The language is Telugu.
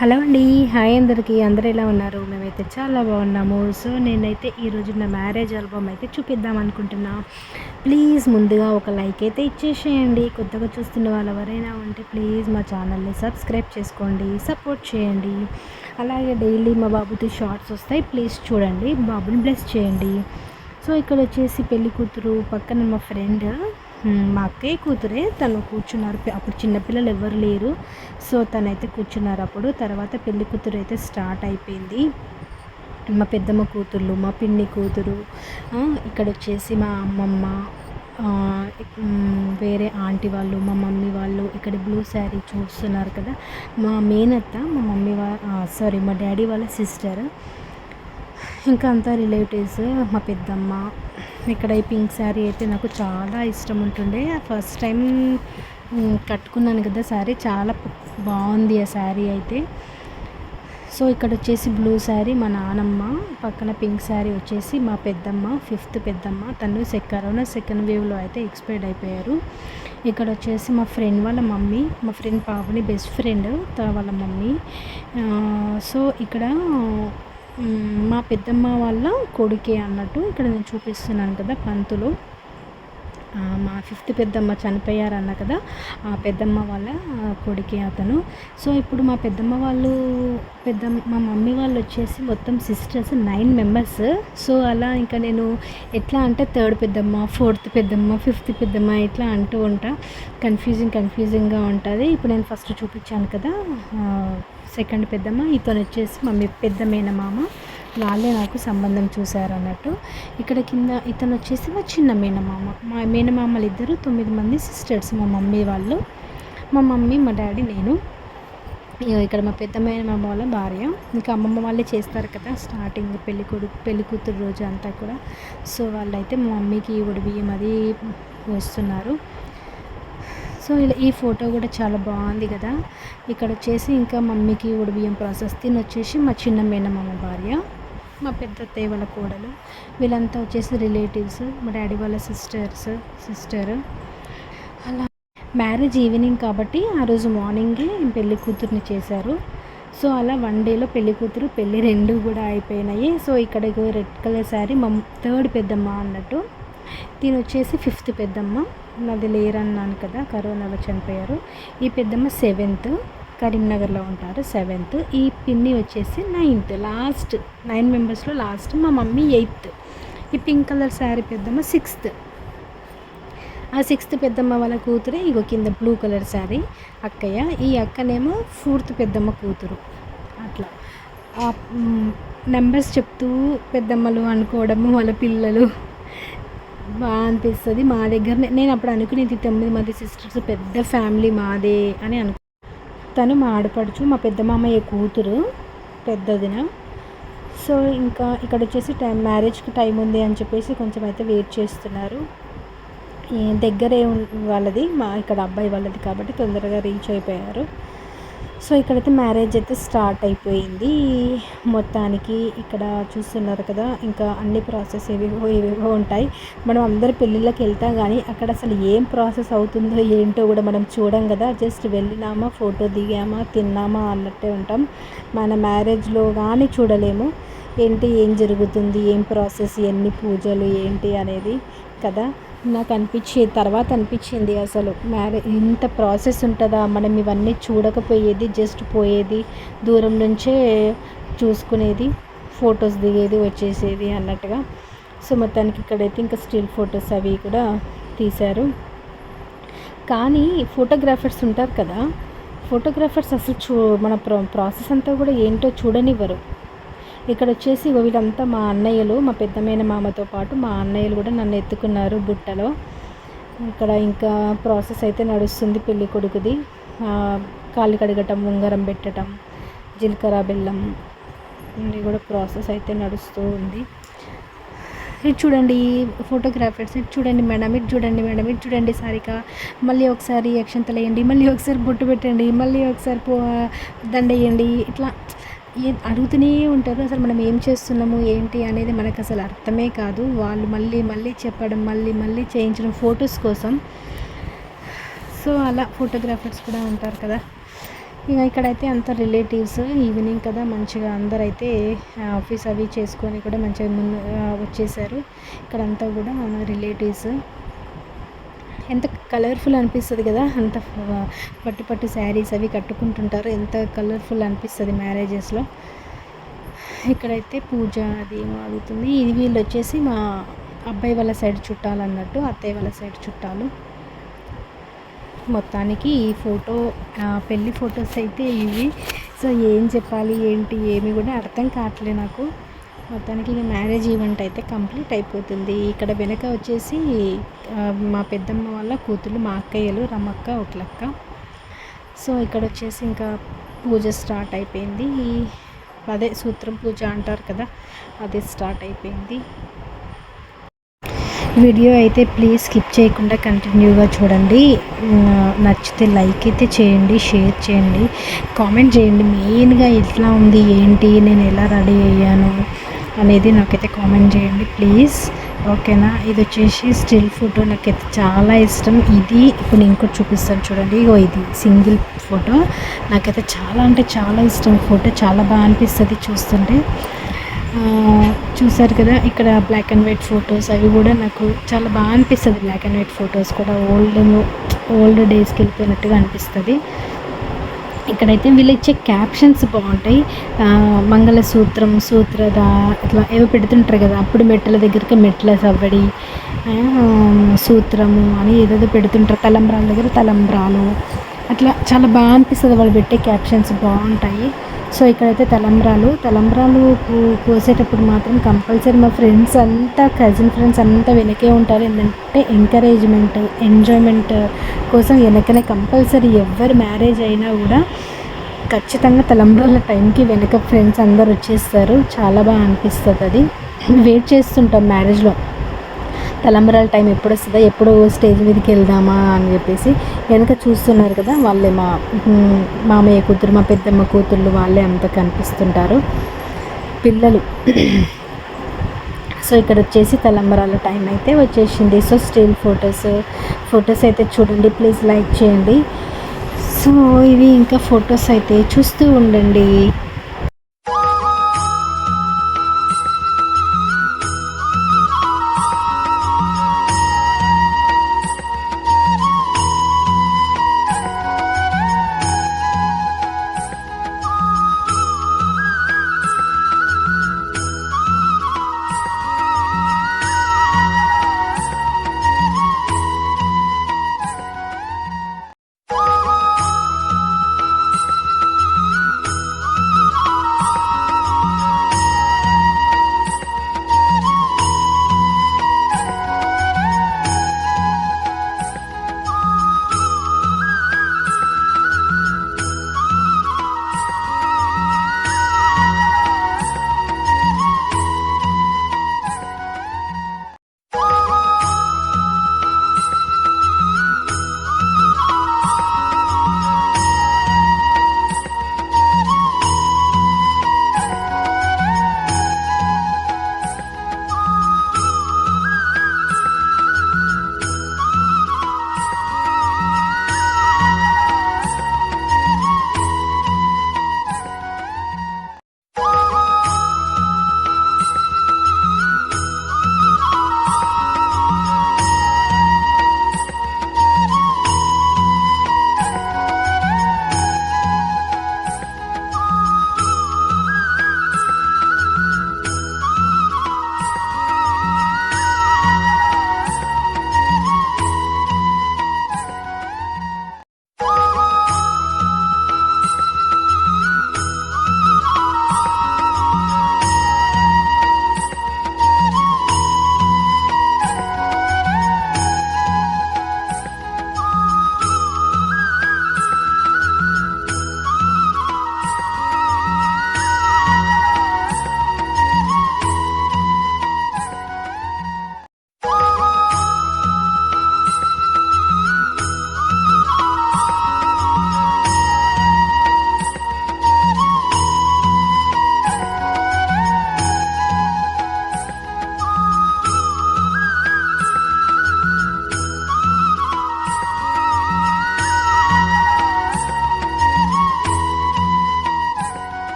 హలో అండి. హాయ్ అందరికీ. అందరూ ఎలా ఉన్నారు? మేమైతే చాలా బాగున్నాము. సో నేనైతే ఈరోజు నా మ్యారేజ్ ఆల్బమ్ అయితే చూపిద్దాం అనుకుంటున్నా. ప్లీజ్ ముందుగా ఒక లైక్ అయితే ఇచ్చేసేయండి. కొత్తగా చూస్తున్న వాళ్ళు ఎవరైనా ఉంటే ప్లీజ్ మా ఛానల్ని సబ్స్క్రైబ్ చేసుకోండి. సపోర్ట్ చేయండి. అలాగే డైలీ మా బాబుతో షార్ట్స్ వస్తాయి. ప్లీజ్ చూడండి. బాబుని బ్లెస్ చేయండి. సో ఇక్కడ వచ్చేసి పెళ్ళి కూతురు పక్కన మా ఫ్రెండ్ మా అక్కయ్య కూతురే. తను కూర్చున్నారు. అప్పుడు చిన్నపిల్లలు ఎవరు లేరు. సో తనైతే కూర్చున్నారు అప్పుడు. తర్వాత పెళ్ళి కూతురు అయితే స్టార్ట్ అయిపోయింది. మా పెద్దమ్మ కూతుర్లు మా పిన్ని కూతురు ఇక్కడ వచ్చేసి మా అమ్మమ్మ వేరే ఆంటీ వాళ్ళు మా మమ్మీ వాళ్ళు ఇక్కడ బ్లూ శారీ చూస్తున్నారు కదా. మా మేనత్త మా మమ్మీ వాళ్ళ సారీ మా డాడీ వాళ్ళ సిస్టర్. ఇంకా అంతా రిలేటివ్స్ మా పెద్దమ్మ ఇక్కడ ఈ పింక్ శారీ అయితే నాకు చాలా ఇష్టం ఉంటుండే. ఫస్ట్ టైం కట్టుకున్నాను కదా శారీ చాలా బాగుంది ఆ శారీ అయితే. సో ఇక్కడ వచ్చేసి బ్లూ శారీ మా నానమ్మ పక్కన పింక్ శారీ వచ్చేసి మా పెద్దమ్మ ఫిఫ్త్ పెద్దమ్మ. తను కరోనా సెకండ్ వేవ్లో అయితే ఎక్స్పైర్డ్ అయిపోయారు. ఇక్కడ వచ్చేసి మా ఫ్రెండ్ వాళ్ళ మమ్మీ మా ఫ్రెండ్ పాపని బెస్ట్ ఫ్రెండ్ వాళ్ళ మమ్మీ. సో ఇక్కడ మా పెద్దమ్మ వాళ్ళ కొడుకే అన్నట్టు ఇక్కడ నేను చూపిస్తున్నాను కదా పంతులు. మా ఫిఫ్త్ పెద్దమ్మ చనిపోయారు అన్న కదా ఆ పెద్దమ్మ వాళ్ళ కొడుకే అతను. సో ఇప్పుడు మా పెద్దమ్మ వాళ్ళు పెద్ద మా మమ్మీ వాళ్ళు వచ్చేసి మొత్తం సిస్టర్స్ నైన్ మెంబర్స్ సో అలా ఇంకా నేను ఎట్లా అంటే థర్డ్ పెద్దమ్మ ఫోర్త్ పెద్దమ్మ ఫిఫ్త్ పెద్దమ్మ ఇట్లా అంటూ ఉంటా. కన్ఫ్యూజింగ్ కన్ఫ్యూజింగ్గా ఉంటుంది. ఇప్పుడు నేను ఫస్ట్ చూపించాను కదా సెకండ్ పెద్దమ్మ. ఇతను వచ్చేసి మమ్మీ పెద్ద మేనమామ వాళ్ళే నాకు సంబంధం చూశారు అన్నట్టు. ఇక్కడ కింద ఇతను వచ్చేసి మా చిన్న మేనమామ. మా మేనమామలు ఇద్దరు తొమ్మిది మంది సిస్టర్స్ మా మమ్మీ వాళ్ళు మా మమ్మీ మా డాడీ నేను. ఇక్కడ మా పెద్ద మేనమామ వాళ్ళ భార్య. ఇంకా అమ్మమ్మ వాళ్ళే చేస్తారు కదా స్టార్టింగ్ పెళ్ళి కొడుకు పెళ్ళి కూతురు రోజు అంతా కూడా. సో వాళ్ళైతే మా మమ్మీకి ఉడి బియ్యం అది వస్తున్నారు. సో ఇలా ఈ ఫోటో కూడా చాలా బాగుంది కదా. ఇక్కడ వచ్చేసి ఇంకా మమ్మీకి ఉడిబియ్యం ప్రాసెస్ తిని వచ్చేసి మా చిన్న మేనమామ భార్య. మా పెద్ద అత్తయ్య వాళ్ళ కోడలు. వీళ్ళంతా వచ్చేసి రిలేటివ్స్ మా డాడీ వాళ్ళ సిస్టర్స్ సిస్టర్ అలా మ్యారేజ్ ఈవినింగ్ కాబట్టి ఆ రోజు మార్నింగే పెళ్ళి కూతుర్ని చేశారు. సో అలా వన్ డేలో పెళ్ళి కూతురు పెళ్ళి రెండు కూడా అయిపోయినాయి. సో ఇక్కడ రెడ్ కలర్ శారీ మా థర్డ్ పెద్దమ్మ అన్నట్టు. దీని వచ్చేసి ఫిఫ్త్ పెద్దమ్మ. నాది లేరన్నాను కదా కరోనాలో చనిపోయారు. ఈ పెద్దమ్మ సెవెంత్ కరీంనగర్లో ఉంటారు సెవెంత్. ఈ పిన్ని వచ్చేసి నైన్త్. లాస్ట్ నైన్ మెంబర్స్లో లాస్ట్ మా మమ్మీ ఎయిత్. ఈ పింక్ కలర్ శారీ పెద్దమ్మ సిక్స్త్. ఆ సిక్స్త్ పెద్దమ్మ వాళ్ళ కూతురే ఇగో కింద బ్లూ కలర్ శారీ. అక్కయ్య ఈ అక్కనేమో ఫోర్త్ పెద్దమ్మ కూతురు. అట్లా. నెంబర్స్ చెప్తూ పెద్దమ్మలు అనుకోవడము వాళ్ళ పిల్లలు. బాగా అనిపిస్తుంది మా దగ్గర నేను అప్పుడు అనుకునేది తొమ్మిది మంది సిస్టర్స్ పెద్ద ఫ్యామిలీ మాదే అని అను తను మా ఆడపడుచు మా పెద్ద మామయ్య కూతురు పెద్దదిన. సో ఇంకా ఇక్కడ వచ్చేసి టైం మ్యారేజ్కి టైం ఉంది అని చెప్పేసి కొంచెం అయితే వెయిట్ చేస్తున్నారు. దగ్గరే వాళ్ళది మా ఇక్కడ అబ్బాయి వాళ్ళది కాబట్టి తొందరగా రీచ్ అయిపోయారు. సో ఇక్కడైతే మ్యారేజ్ అయితే స్టార్ట్ అయిపోయింది. మొత్తానికి ఇక్కడ చూస్తున్నారు కదా ఇంకా అన్ని ప్రాసెస్ ఏవేవో ఏవేవో ఉంటాయి. మనం అందరు పెళ్ళిళ్ళకి వెళ్తాం కానీ అక్కడ అసలు ఏం ప్రాసెస్ అవుతుందో ఏంటో కూడా మనం చూడం కదా. జస్ట్ వెళ్ళినామా ఫోటో దిగామా తిన్నామా అన్నట్టే ఉంటాం. మన మ్యారేజ్లో కానీ చూడలేము. ఏంటి ఏం జరుగుతుంది ఏం ప్రాసెస్ ఎన్ని పూజలు ఏంటి అనేది కదా. నాకు అనిపించే తర్వాత అనిపించింది అసలు. మ్యారేజ్ ఇంత ప్రాసెస్ ఉంటుందా? మనం ఇవన్నీ చూడకపోయేది జస్ట్ పోయేది దూరం నుంచే చూసుకునేది ఫొటోస్ దిగేది వచ్చేసేది అన్నట్టుగా. సో మొత్తానికి ఇక్కడైతే ఇంకా స్టిల్ ఫొటోస్ అవి కూడా తీశారు. కానీ ఫోటోగ్రాఫర్స్ ఉంటారు కదా? ఫోటోగ్రాఫర్స్ అసలు చూ మన ప్రాసెస్ అంతా కూడా ఏంటో చూడనివ్వరు. ఇక్కడ వచ్చేసి వీళ్ళంతా మా అన్నయ్యలు మా పెద్దమైన మామతో పాటు మా అన్నయ్యలు కూడా నన్ను ఎత్తుకున్నారు బుట్టలో. ఇక్కడ ఇంకా ప్రాసెస్ అయితే నడుస్తుంది పెళ్ళి కొడుకుది. కాళ్ళు కడగటం ఉంగరం పెట్టడం జీలకర్ర బెల్లం ఇది కూడా ప్రాసెస్ అయితే నడుస్తూ ఉంది. ఇది చూడండి ఫోటోగ్రాఫర్స్ ఇది చూడండి మేడం ఇది చూడండి మేడం ఇది చూడండి సారిక. మళ్ళీ ఒకసారి అక్షంతలు వేయండి మళ్ళీ ఒకసారి బొట్టు పెట్టండి మళ్ళీ ఒకసారి పో దండేయండి ఇట్లా. అడుగుతూనే ఉంటారు. అసలు మనం ఏం చేస్తున్నాము? ఏంటి అనేది మనకు అసలు అర్థమే కాదు. వాళ్ళు మళ్ళీ మళ్ళీ చెప్పడం మళ్ళీ మళ్ళీ చేయించడం ఫొటోస్ కోసం. సో అలా ఫోటోగ్రాఫర్స్ కూడా ఉంటారు కదా. ఇక ఇక్కడైతే అంత రిలేటివ్స్ ఈవినింగ్ కదా. మంచిగా అందరైతే ఆఫీస్ అవి చేసుకొని కూడా మంచిగా ముందు వచ్చేసారు. ఇక్కడంతా కూడా రిలేటివ్స్. ఎంత కలర్ఫుల్ అనిపిస్తుంది కదా అంత పట్టు పట్టు శారీస్ అవి కట్టుకుంటుంటారు. ఎంత కలర్ఫుల్ అనిపిస్తుంది మ్యారేజెస్లో ఇక్కడైతే పూజ అది ఏమో అవుతుంది ఇది వీళ్ళు వచ్చేసి మా అబ్బాయి వాళ్ళ సైడ్ చుట్టాలు అన్నట్టు అత్తయ్య వాళ్ళ సైడ్ చుట్టాలు. మొత్తానికి ఈ ఫోటో పెళ్ళి ఫొటోస్ అయితే ఇవి. సో ఏం చెప్పాలి ఏంటి ఏమి కూడా అర్థం కావట్లే నాకు. మొత్తానికి ఇది మ్యారేజ్ ఈవెంట్ అయితే కంప్లీట్ అయిపోతుంది. ఇక్కడ వెనక వచ్చేసి మా పెద్దమ్మ వాళ్ళ కూతురు మా అక్కయ్యలు రమక్క ఒకలక్క సో ఇక్కడ వచ్చేసి ఇంకా పూజ స్టార్ట్ అయిపోయింది. అదే సూత్రం పూజ అంటారు కదా అది స్టార్ట్ అయిపోయింది. వీడియో అయితే ప్లీజ్ స్కిప్ చేయకుండా కంటిన్యూగా చూడండి. నచ్చితే లైక్ అయితే చేయండి షేర్ చేయండి కామెంట్ చేయండి. మెయిన్గా ఎట్లా ఉంది ఏంటి నేను ఎలా రెడీ అయ్యాను అనేది నాకైతే కామెంట్ చేయండి ప్లీజ్ ఓకేనా ఇది వచ్చేసి స్టిల్ ఫోటో నాకైతే చాలా ఇష్టం. ఇది ఇప్పుడు నేను ఇంకోటి చూపిస్తాను చూడండి. ఇగో ఇది సింగిల్ ఫోటో నాకైతే చాలా అంటే చాలా ఇష్టం ఫోటో చాలా బాగా అనిపిస్తుంది చూస్తుంటే. చూసారు కదా ఇక్కడ బ్లాక్ అండ్ వైట్ ఫొటోస్ అవి కూడా నాకు చాలా బాగా అనిపిస్తుంది. బ్లాక్ అండ్ వైట్ ఫొటోస్ కూడా ఓల్డ్ ఓల్డ్ డేస్కి వెళ్ళిపోయినట్టుగా అనిపిస్తుంది. ఇక్కడైతే వీళ్ళు ఇచ్చే క్యాప్షన్స్ బాగుంటాయి మంగళసూత్రం సూత్రద ఇట్లా ఏవో పెడుతుంటారు కదా అప్పుడు మెట్ల దగ్గరికి మెట్ల సవ్వడి సూత్రము అని ఏదేదో పెడుతుంటారు. తలంబ్రాల దగ్గర తలంబ్రాలు. అట్లా చాలా బాగా అనిపిస్తుంది వాళ్ళు పెట్టే క్యాప్షన్స్ బాగుంటాయి. సో ఇక్కడైతే తలంబ్రాలు. తలంబ్రాలు కోసేటప్పుడు మాత్రం కంపల్సరీ మా ఫ్రెండ్స్ అంతా కజిన్ ఫ్రెండ్స్ అంతా వెనకే ఉంటారు. ఏంటంటే ఎంకరేజ్మెంట్ ఎంజాయ్మెంట్ కోసం వెనకనే కంపల్సరీ ఎవరు మ్యారేజ్ అయినా కూడా ఖచ్చితంగా తలంబ్రాల టైంకి వెనక ఫ్రెండ్స్ అందరు వచ్చేస్తారు. చాలా బాగా అనిపిస్తుంది అది. వెయిట్ చేస్తుంటాం మ్యారేజ్లో తలంబరాల టైం ఎప్పుడు వస్తుందా? ఎప్పుడు స్టేజ్ మీదకి వెళ్దామా అని చెప్పేసి వెనక చూస్తున్నారు కదా వాళ్ళే మా మామయ్య కూతురు మా పెద్దమ్మ కూతుళ్ళు వాళ్ళే అంతా కనిపిస్తుంటారు. పిల్లలు. సో ఇక్కడ వచ్చేసి తలంబరాల టైం అయితే వచ్చేసింది. సో స్టిల్ ఫొటోస్ ఫొటోస్ అయితే చూడండి. ప్లీజ్ లైక్ చేయండి. సో ఇవి ఇంకా ఫొటోస్ అయితే చూస్తూ ఉండండి.